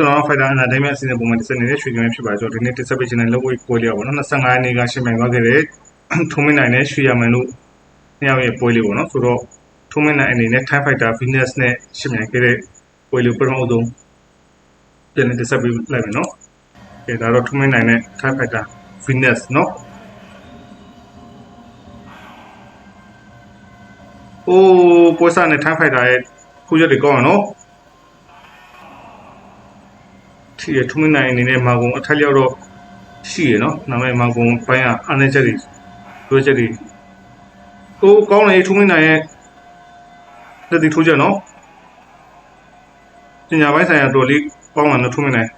ကျွန်တော် Fighter Entertainment အစီအစဉ်ပုံမှန်တစ်ဆက်နေတဲ့ရွှေကင်းဖြစ်ပါကျွန်တော်ဒီနေ့တစ်ဆက်ပေးခြင်းတဲ့လောက်ဝေးပွဲလေးပါနော်25ရက်နေ့ကရှင်မြန်သွားခဲ့တဲ့ထုံးမင်းနိုင်နဲ့ရွှေရမန်တို့နှစ်ယောက်ရဲ့ပွဲလေးပေါ့နော်ဆိုတော့ထုံးမင်းနိုင်အနေနဲ့ Time Fighter Venus နဲ့ရှင်မြန်ခဲ့တဲ့ပွဲလေးပထမဆုံးပြန်တစ်ဆက်ပေးလိုက်မယ်နော်ကဲဒါတော့ထုံးမင်းနိုင်နဲ့ Time Fighter Venus နော်အိုးပွဲစားနဲ့ Time Fighter ရဲ့ခုရက်တွေကောင်းရနော် ရှိရထုံးမနိုင်အနေနဲ့မာကုံအထက်လျောက်တော့ရှိရနော်နာမည်မာကုံပိုင်းကအားနေချက်တွေတွေ့ချက်တွေကိုကောင်းလေထုံးမနိုင်ရဲ့လက်တီထိုးချက်နော်ပညာပိုင်းဆိုင်ရာတော်လေးကောင်းလာတော့ထုံးမနိုင်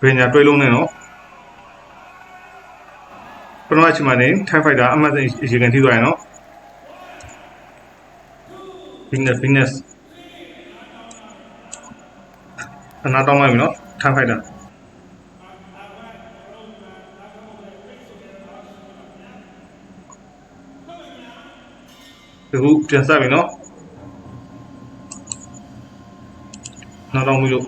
ပညာတွဲလုံးနဲ့နော်ပထမချိန်မှာနေ Thai Fighter အမှတ်အစီကန်ထိသွားရနော် Venus Venus အနာတောင်းလိုက်ပြီနော် Thai Fighter ဒီခုပြန်ဆက်ပြီနော်နောက်တော့မလို့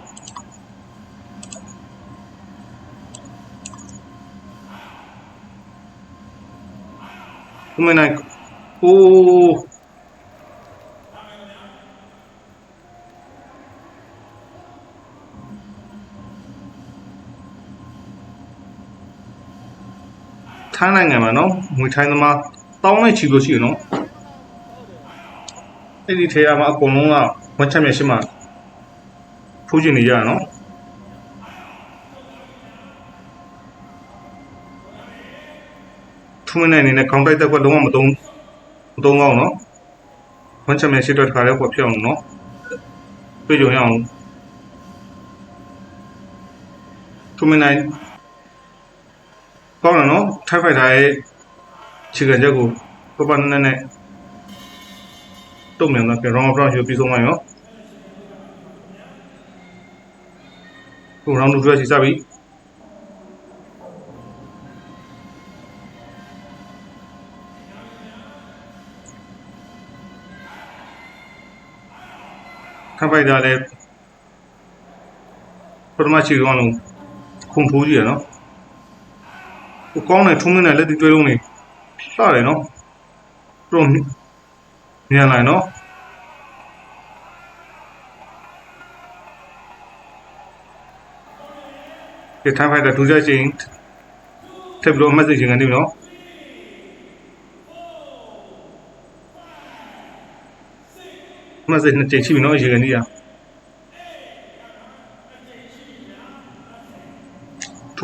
ခုမနိုင်အိုး ထိုင်းနိုင်ငံမှာနော်ငွေထိုင်းသမားတောင်းလိုက်ချီလို့ရှိရနော်အဲ့ဒီထေရမှာအကုန်လုံးကဝက်ချက်မြက်ရှိမှထိုးကျင်နေရနော်ထူးမနိုင်နေနဲ့ခေါင်းတိုက်တက်ကွက်လုံးဝမတုံးမတုံးကောင်းနော်ဝက်ချက်မြက်ရှိတော့တခါလဲပေါ်ဖြစ်အောင်နော်တွေ့ကြုံရအောင်ထူးမနိုင် ကောင်းတယ်နော်ထိုက်ဖိုက်ထားရဲ့ခြေခံချက်ကိုပပနဲ့နဲ့တုံ့ပြန်တော့ပြန် round round ယူပြီးဆုံးလိုက်ရောဟို round 2ထွက်စီစပြီခပ်ပိုက်တာလည်းပထမချီကောင်းလုံးခုန်ထိုးကြည့်ရနော် ဟိုကောင်းတယ်ထုံးမင်းနဲ့လက်တီတွဲလုံးနေလှတယ်နော်ပရိုမြန်လာနော်ဒီထားဖိုက်တာဒူးကြချင်းထပ်ပြီးတော့ message ကနေနော်မက်ဆေ့နှစ်ချိန်ရှိပြီနော်ရေကန်ကြီးอ่ะ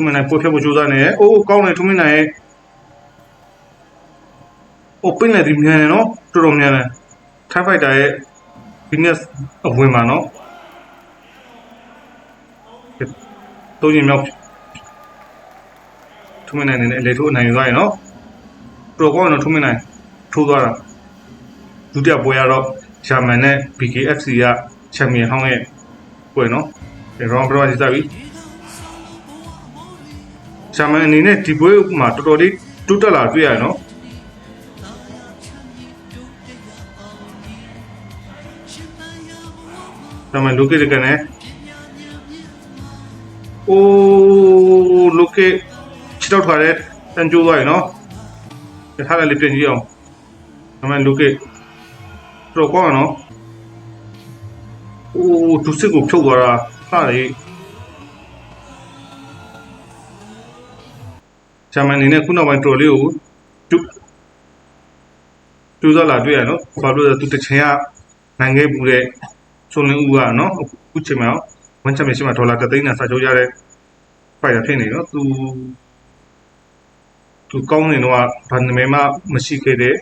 ထုံးမနိုင်ပို့ဖြတ်ဖို့ကြိုးစားနေအိုးကောင်းတယ်ထုံးမနိုင်ရဲ့အိုပင်းလေဒီမြန်နော်တော်တော်မြန်တယ်ထိုင်ဖိုက်တာရဲ့ business အဝင်မှာနော်တော့ရင်မြောက်ထုံးမနိုင်နေနဲ့အလေထိုးအနိုင်ယူသွားရင်နော်တော်ကောင်းတော့ထုံးမနိုင်ထိုးသွားတာဒုတိယပွဲရတော့ဂျာမန်နဲ့ BKFC ကချန်ပီယံဟောင်းရဲ့ပွဲနော်ဒီ round ဘရောကြီးစပြီ ဂျာမန်အနေနဲ့ဒီပွဲမှာတော်တော်လေးတိုးတက်လာတွေ့ရနော်ဂျာမန်လူကေတကနေအိုးလူကေချစ်တော့ထားတဲ့တန်ကျိုးသွားရနော်ထားလိုက်လေးပြင်ကြည့်အောင်ဂျာမန်လူကေတော့ကောင်းနော်အိုးဒုစစ်ကိုဖြုတ်သွားတာဟာလေ ဂျာမန်အနေနဲ့ခုနောက်ပိုင်းတော်လေးကိုတူတူစားလာတွေ့ရနော်ဘာလို့လဲသူတချင်ကနိုင်ခဲ့ဘူးတဲ့ချုံလင်းဦးကနော်အခုချိန်မှာဝန်ချမရှိမှာဒေါ်လာ3သိန်းနဲ့စာချုပ်ရတဲ့ပိုက်ရဖြစ်နေနော်သူသူကောင်းနေတော့ဗန်နမဲမှမရှိခဲ့တဲ့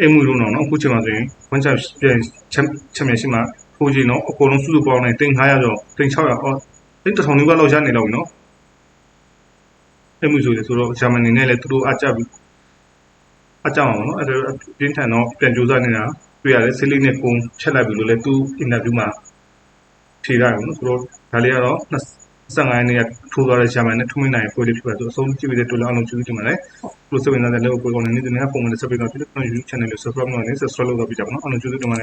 အိမ်မှုလုံးတော့နော်အခုချိန်မှာဆိုရင်ဝန်ချပြန်ချက်ချက်မရှိမှာဖိုးကြီးနော်အကုန်လုံးစုစုပေါင်းနေတိန်း900ကျော်တိန်း600အော်တိန်း1000နီးပါးလောက်ရနေလောက်ပြီနော် အဲ့မှုဆိုလေဆိုတော့ဂျာမနီနဲ့လည်းသူတို့အကြပြီအကြအောင်နော်အဲ့ဒါပြင်းထန်တော့ပြန်ကြိုးစားနေတာတွေ့ရတယ်ဆီလီနဲ့ပုံချက်လိုက်ပြီလို့လည်းသူအင်တာဗျူးမှာဖြေရတယ်နော်ဆိုတော့ဒါလေးကတော့25ရက်နေ့ကထိုးသွားတဲ့ဂျာမန်နဲ့ထုံးမနိုင်ပွဲလေးဖြစ်ပါဆိုအဆုံးကြည့်ပြီးတဲ့တူလာအောင်လုပ်ကြည့်တင်ပါလေပရိုစဝင်တဲ့လည်းပွဲကောင်းနေနေတယ်ပုံမှန်ဆက်ပြီးတော့ဒီလို YouTube channel ကို subscribe လုပ်နေ subscribe လုပ်တော့ပြကြပါနော်အောင်လို့ကျေးဇူးတင်ပါတယ်